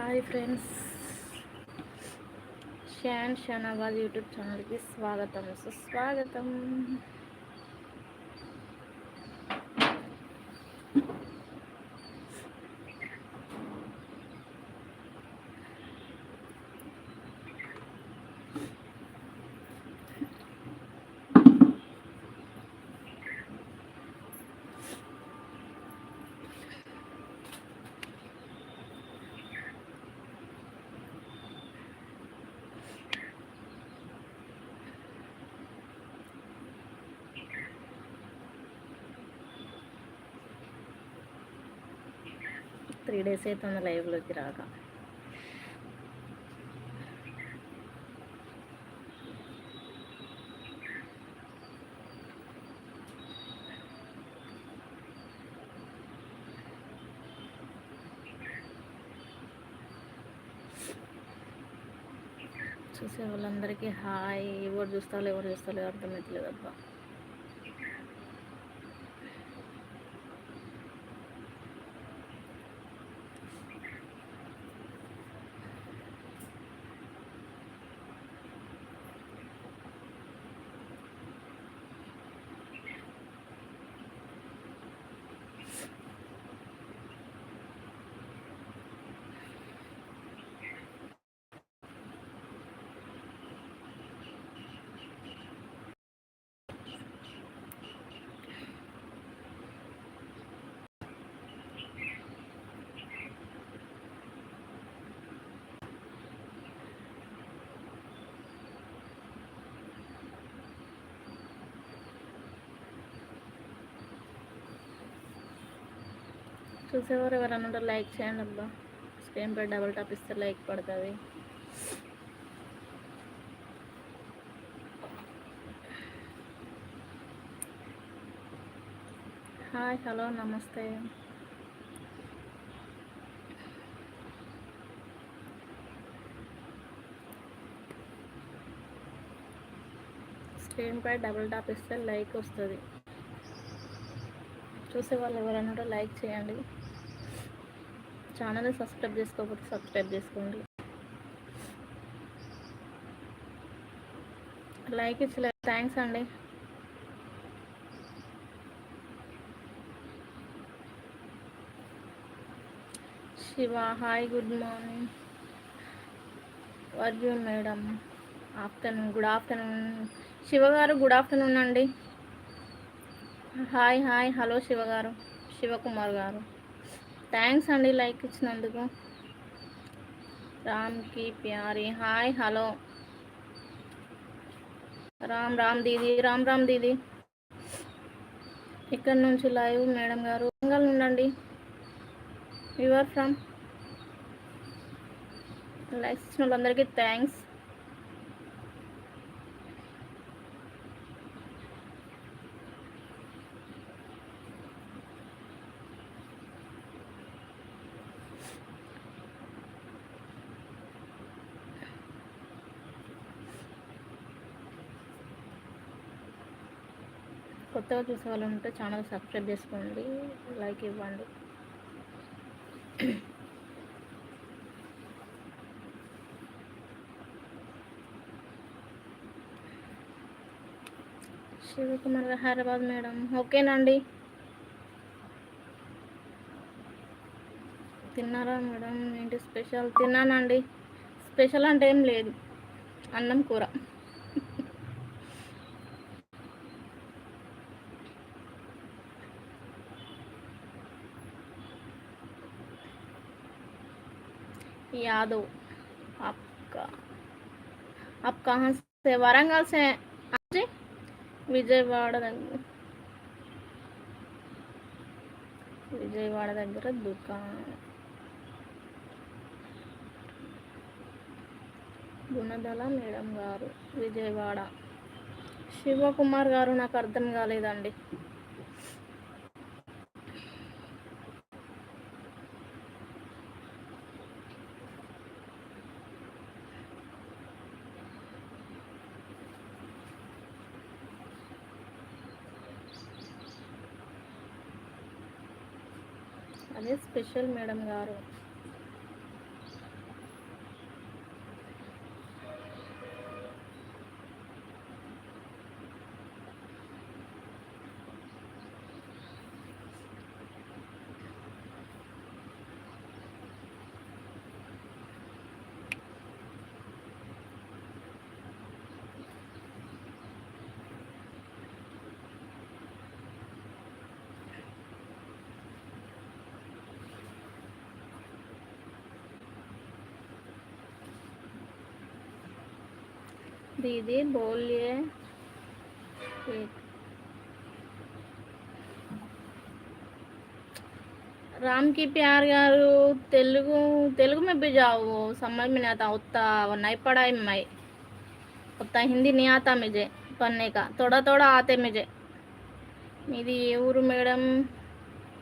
Hi friends Shan Shanabad YouTube ఛానల్కి స్వాగతం. సుస్వాగతం. త్రీ డేస్ అవుతుంది లైవ్లోకి రాక. చూసే వాళ్ళందరికీ హాయ్. ఎవరు చూస్తారో ఎవరు చూస్తారో అర్థమవుతలేదు చూసేవారు ఎవరన్నా ఉంటారు లైక్ చేయండి అబ్బా. స్క్రీన్ పై డబుల్ టాప్ ఇస్తే లైక్ పడుతుంది. హాయ్ హలో నమస్తే. స్క్రీన్ పై డబుల్ టాప్ ఇస్తే లైక్ వస్తుంది. చూసే వాళ్ళు ఎవరైనా ఉంటే లైక్ చేయండి. ఛానల్ని సబ్స్క్రైబ్ చేసుకోకపోతే సబ్స్క్రైబ్ చేసుకోండి. లైక్ ఇచ్చలేదు. థ్యాంక్స్ అండి. Shiva hi good morning. Arjun madam afternoon good afternoon. Shiva గారు గుడ్ ఆఫ్టర్నూన్ అండి. Hi hi. హలో శివ గారు. శివకుమార్ గారు. థ్యాంక్స్ అండి లైక్ ఇచ్చినందుకు. రామ్కి ప్యారీ. Hi hello. రామ్ రామ్ దీది రామ్ రామ్ దీది. ఇక్కడ నుంచి లైవ్ మేడం గారు. వరంగల్ ఉండండి. Your from. లైక్స్ ఇచ్చిన వాళ్ళందరికీ థ్యాంక్స్. కొత్తగా చూసే వాళ్ళు ఉంటే ఛానల్ సబ్స్క్రైబ్ చేసుకోండి లైక్ ఇవ్వండి. శివకుమార్ హైదరాబాద్ మేడం ఓకేనండి. తిన్నారా మేడం? ఏంటి స్పెషల్? తిన్నానండి. స్పెషల్ అంటే ఏం లేదు. అన్నం కూర. यादव आपका आप कहाँ से वरंगल से जी విజయవాడ దగ్గర విజయవాడ దగ్గర దుకాణం గుణదల మేడం గారు విజయవాడ శివకుమార్ గారు నాకు అర్థం కాలేదండి స్పెషల్ మేడం గారు. दीदी बोलिए एक राम की प्यार గారు తెలుగు తెలుగు में भी जाओ समझ में नहीं आता उतना नहीं पढ़ा है मैं उतना हिंदी नहीं आता मुझे पढ़ने का थोड़ा थोड़ा आते मुझे మీది ఏ ఊరు మేడం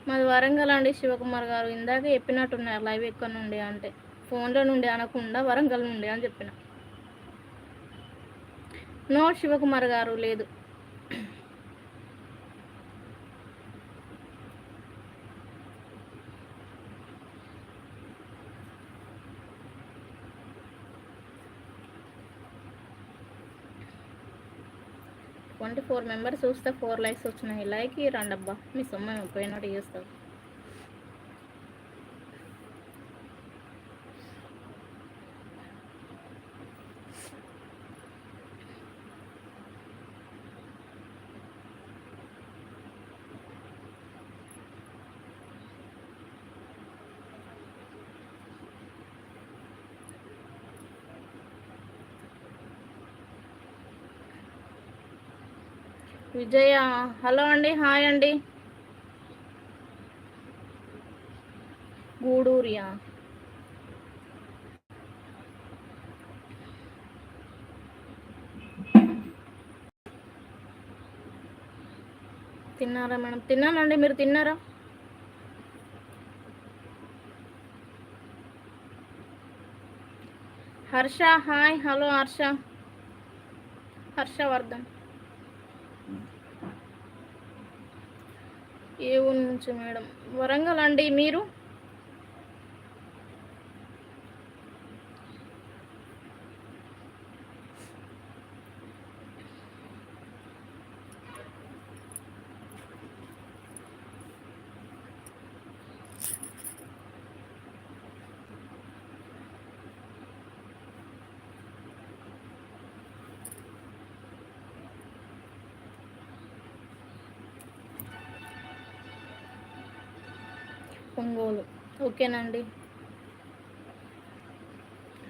మాది వరంగల్ అండి శివకుమార్ గారు ఇందాక చెప్పినట్టున్నారు లైవ్ ఎక్కడ నుండి అంటే ఫోన్లో నుండి అనకుండా వరంగల్ నుండి అని చెప్పిన నో శివకుమార్ గారు లేదు. ట్వంటీ ఫోర్ మెంబర్స్ చూస్తే ఫోర్ లైక్స్ వచ్చినాయి. లైక్ రండబ్బా మీ సొమ్మ పోయినట్టు చేస్తావు. విజయ హలో అండి హాయ్ అండి. గూడూరియా. తిన్నారా మేడం? తిన్నానండి మీరు తిన్నారా? Harsha hi hello Harsha. Harshavardhan. ఏ ఊరు నుంచి మేడం? వరంగల్ అండి మీరు? ఒంగోలు ఓకేనండి.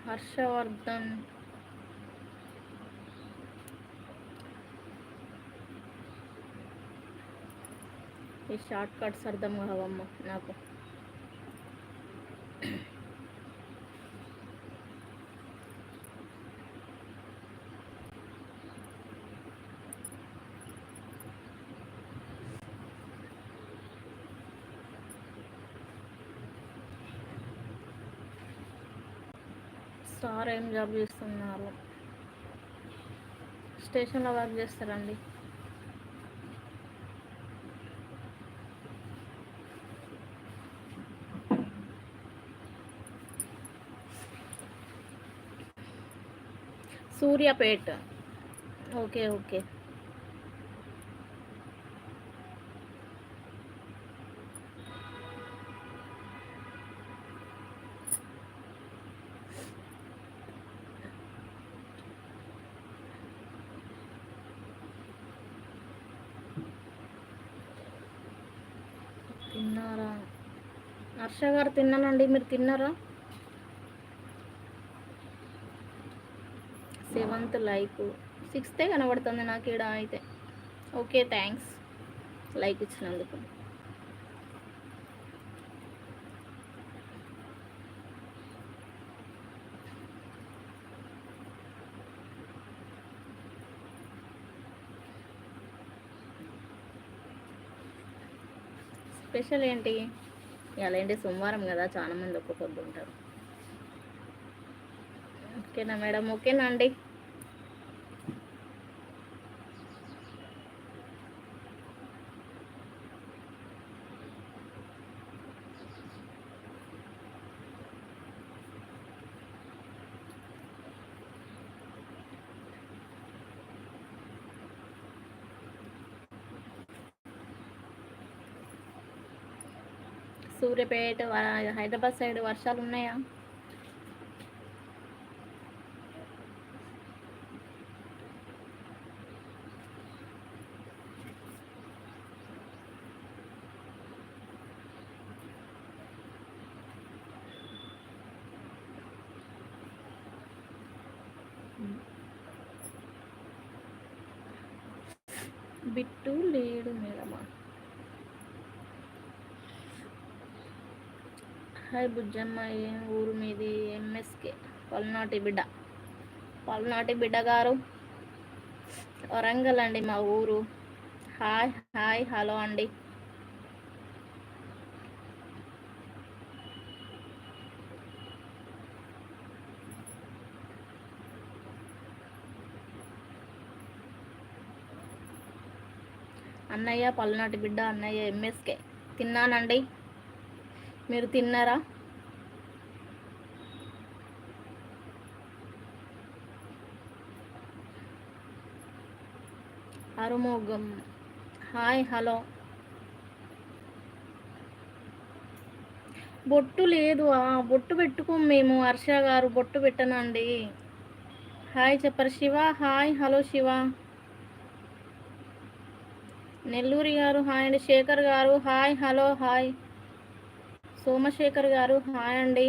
హర్షవర్ధన్. ఈ షార్ట్ కట్స్ అర్థం కావమ్మ నాకు. సార్ ఏం జాబ్ చేస్తున్నారు? స్టేషన్లో వర్క్ చేస్తారండి. సూర్యాపేట. Okay okay. తిన్నారా? హర్ష గారు తిన్నానండి మీరు తిన్నారా? Seventh like. సిక్స్తే కనబడుతుంది నాకు ఈడ అయితే. Okay thanks. లైక్ ఇచ్చినందుకు. స్పెషల్ ఏంటి? ఇలా ఏంటి సోమవారం కదా చాలా మంది ఒక్క పొద్దు ఉంటారు. ఓకేనా మేడం? ఓకేనా అండి? సూర్యపేట హైదరాబాద్ సైడ్ వర్షాలు ఉన్నాయా? బిట్టు లేడు హాయ్ బుజ్జమ్మ ఏం ఊరు మీది? ఎంఎస్కే. పల్నాటి బిడ్డ. పల్నాటి బిడ్డ గారు వరంగల్ అండి మా ఊరు. హాయ్ హాయ్ హలో అండి. అన్నయ్య పల్నాటి బిడ్డ అన్నయ్య ఎంఎస్కే. తిన్నానండి. మీరు తిన్నారా? Arumugam hi hello. బొట్టు లేదు. ఆ బొట్టు పెట్టుకోం మేము హర్ష గారు. బొట్టు పెట్టనండి. హాయ్ చెప్పరు శివ. Hi hello Shiva. నెల్లూరి గారు హాయ్ అండి. శేఖర్ గారు హాయ్ హలో హాయ్. సోమశేఖర్ గారు హాయ్ అండి.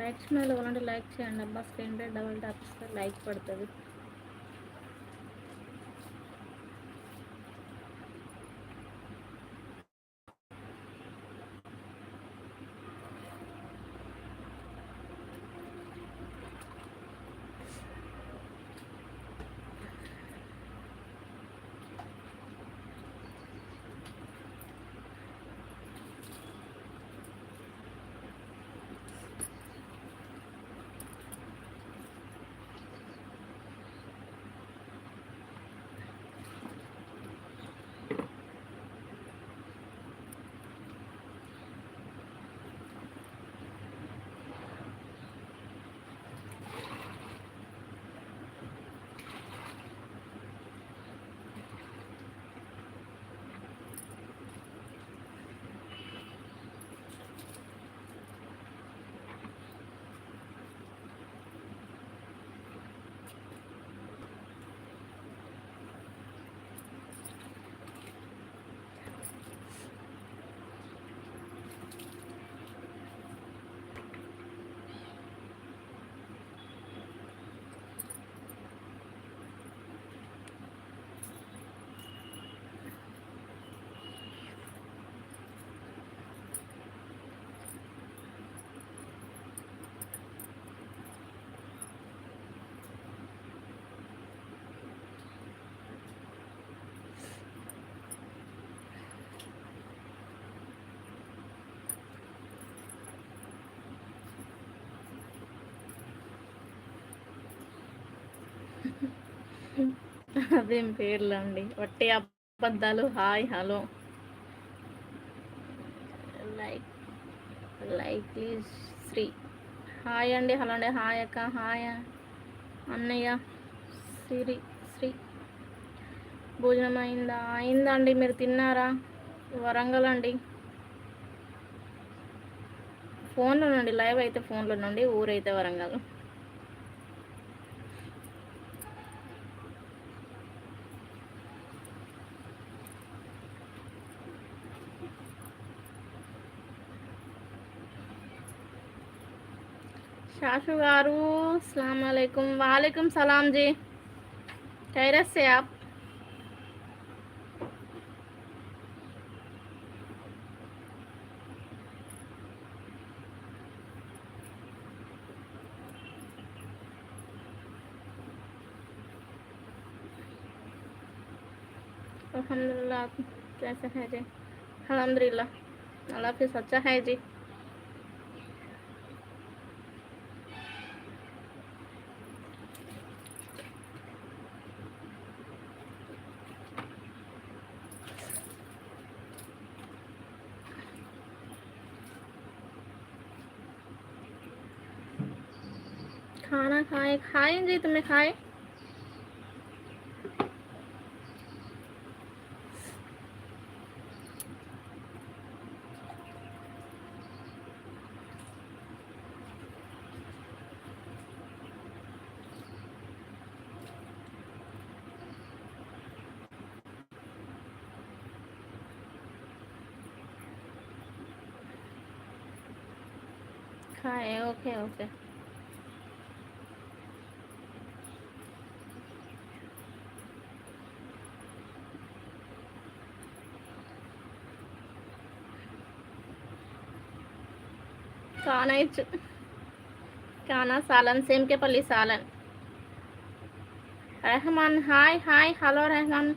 లైక్స్ మీద లైక్ చేయండి అబ్బా. స్క్రీన్ పై డబల్ ట్యాప్ ఇస్తే లైక్ పడుతుంది. అదేం పేర్లు అండి వట్టి అబద్ధాలు. Hi hello. Like like Sri. Hi అండి హలో అండి. హాయ్ అక్క హాయ్ అన్నయ్య. సిరి శ్రీ. భోజనం అయిందా? అయిందండి మీరు తిన్నారా? వరంగల్ అండి ఫోన్లో నుండి లైవ్ అయితే ఫోన్లో నుండి ఊరైతే వరంగల్. కాషు गारू అస్సలం वालेकुम सलाम जी। జీ से आप? अलहमदिल्ला कैसे अच्छा है जी? अलहमदिल्ला अल्लाह हाफिज़ सच्चा है जी? खाए जी तुमने खाए। खाए ओके ओके। खाना है खाना सालन सेम के पल्ली सालन Rahman hi hi hello Rahman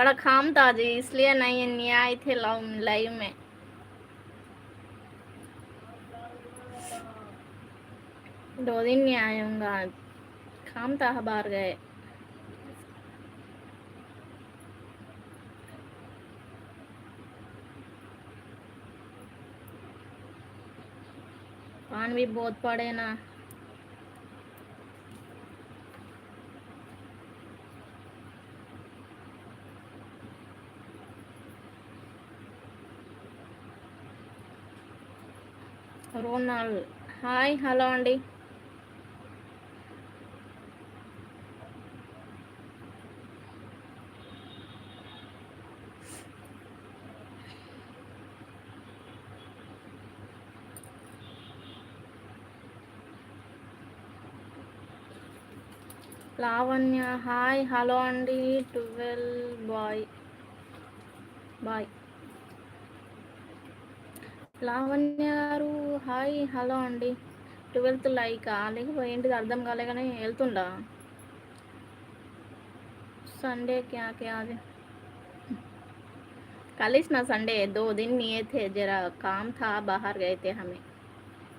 कड़ा खाम था जी, इसलिए नहीं नहीं आई थे लाइव लाइव में। दो दिन नहीं आयूँगा खाम था, बाहर गए। पान भी बहुत पड़े ना। రోనాల్ హాయ్ హలో అండి. లావణ్య హాయ్ హలో అండి. Twelve bye. బాయ్. లావణ్య గారు హాయ్ హలో అండి ట్వెల్త్ లైకా లేకపోతే ఏంటిది అర్థం కాలే కానీ వెళ్తుండా संडे क्या क्या आज कल इस ना संडे दो दिन नहीं थे जरा काम था बाहर गए थे हमें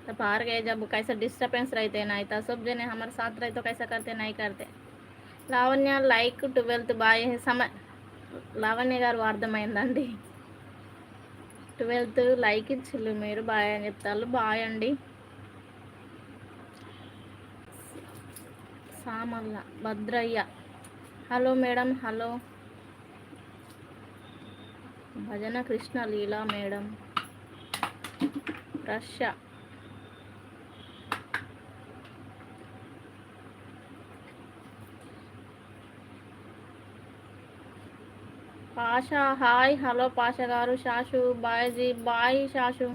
तो बाहर गए जब कैसे डिस्टर्बेंस रहते नहीं था सब जने हमारे साथ रहे तो कैसा करते नहीं करते లావణ్య లైక్ ట్వెల్త్ బాయ్ సమ లావణ్య గారు అర్థమైందండి ట్వెల్త్ లైక్ ఇచ్చిల్లు మీరు. బాయ్ అని చెప్తారు బాయ్ అండి. Samalla Bhadraiah. Hello madam hello. Bhajana Krishna Leela madam. Russia. Pasha hi hello Pasha గారు శాషు బాయ్ జీ బాయ్ శాషు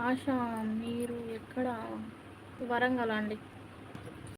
ఆశ మీరు ఎక్కడ వరంగల్ అండి?